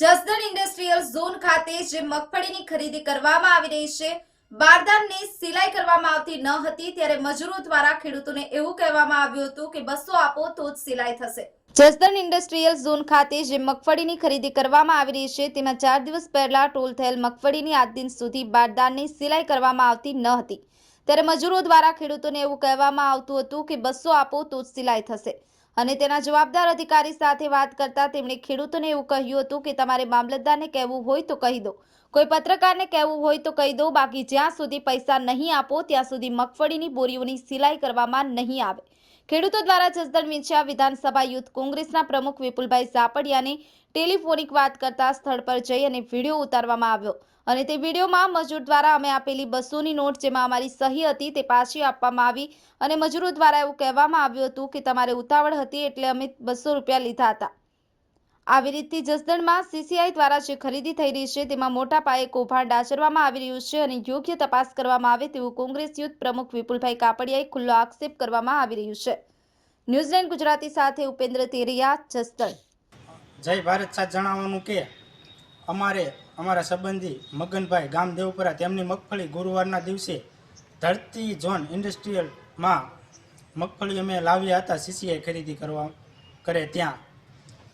Jasdan industrial zone ખાતે જે મગફળીની ખરીદી કરવામાં આવી રહી છે, બારદાનની સિલાઈ કરવામાં આવતી ન હતી, ત્યારે મજૂરો દ્વારા ખેડૂતોને એવું કહેવામાં આવ્યું હતું કે બસો આપો તો જ સિલાઈ થશે. જસદણ ઇન્ડસ્ટ્રીયલ ઝોન ખાતે જે મગફળીની ખરીદી કરવામાં આવી રહી છે, તેમાં ચાર દિવસ પહેલા ટોલ થયેલ મગફળીની આજ દિન સુધી બારદાનની સિલાઈ કરવામાં આવતી ન હતી. ત્યારે મજૂરો દ્વારા ખેડૂતોને એવું કહેવામાં આવતું હતું કે બસો આપો તો જ સિલાઈ થશે. અને તેના જવાબદાર અધિકારી સાથે વાત કરતા તેમણે ખેડૂતોને એવું કહ્યું હતું કે તમારે મામલતદારને કહેવું હોય તો કહી દો. કોઈ પત્રકારને કહેવું હોય તો કહી દો. બાકી જ્યાં સુધી પૈસા નહીં આપો, ત્યાં સુધી મગફળીની બોરીઓની સિલાઈ કરવામાં નહીં આવે. ખેડૂતો દ્વારા જસદણ વિંછિયા વિધાનસભા યુથ કોંગ્રેસના પ્રમુખ વિપુલભાઈ ઝાપડિયાને ટેલિફોનિક વાત કરતા સ્થળ પર જઈ અને વીડિયો ઉતારવામાં આવ્યો. અને તે વિડીયોમાં મજૂર દ્વારા અમે આપેલી બસોની નોટ જેમાં અમારી સહી હતી તે પાછી આપવામાં આવી અને મજૂરો દ્વારા એવું કહેવામાં આવ્યું હતું કે તમારે ઉતાવળ હતી એટલે અમે બસો રૂપિયા લીધા હતા. આવી રીતથી જસદણમાં સીસીઆઈ દ્વારા જે ખરીદી થઈ રહી છે, તેમાં મોટા પાયે કૌભાંડ આચરવામાં આવી રહ્યું છે અને યોગ્ય તપાસ કરવામાં આવે તેવું કોંગ્રેસ યુથ પ્રમુખ વિપુલભાઈ કાપડિયાએ ખુલ્લો આક્ષેપ કરવામાં આવી રહ્યું છે. ન્યૂઝીલેન્ડ ગુજરાતી સાથે ઉપેન્દ્ર તેરિયા, જસદણ. જય ભારત સાથ જણાવવાનું કે અમારે, અમારા સંબંધી મગનભાઈ ગામ દેવપરા તેમની મગફળી ગુરુવારના દિવસે ધરતી ઝોન ઇન્ડસ્ટ્રીયલમાં મગફળી અમે લાવ્યા હતા, સીસીઆઈ ખરીદી કરવા, કરે ત્યાં.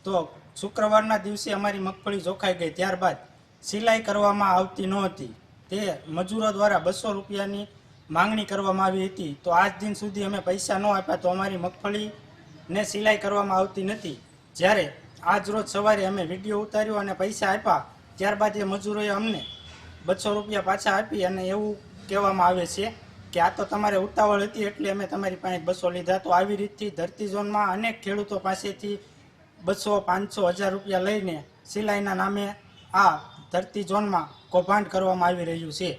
તો શુક્રવારના દિવસે અમારી મગફળી જોખાઈ ગઈ. ત્યારબાદ સિલાઈ કરવામાં આવતી નહોતી. તે મજૂરો દ્વારા બસો રૂપિયાની માંગણી કરવામાં આવી હતી. તો આજ દિન સુધી અમે પૈસા ન આપ્યા તો અમારી મગફળીને સિલાઈ કરવામાં આવતી નથી. જ્યારે આજ રોજ સવારે અમે વીડિયો ઉતાર્યો અને પૈસા આપ્યા, ત્યારબાદ એ મજૂરોએ અમને બસો રૂપિયા પાછા આપી અને એવું કહેવામાં આવે છે કે આ તો તમારે ઉતાવળ હતી એટલે અમે તમારી પાસે બસો લીધા. તો આવી રીતથી ધરતી ઝોનમાં અનેક ખેડૂતો પાસેથી બસો પાંચસો હજાર રૂપિયા લઈને સિલાઈના નામે આ ધરતી ઝોનમાં કૌભાંડ કરવામાં આવી રહ્યું છે.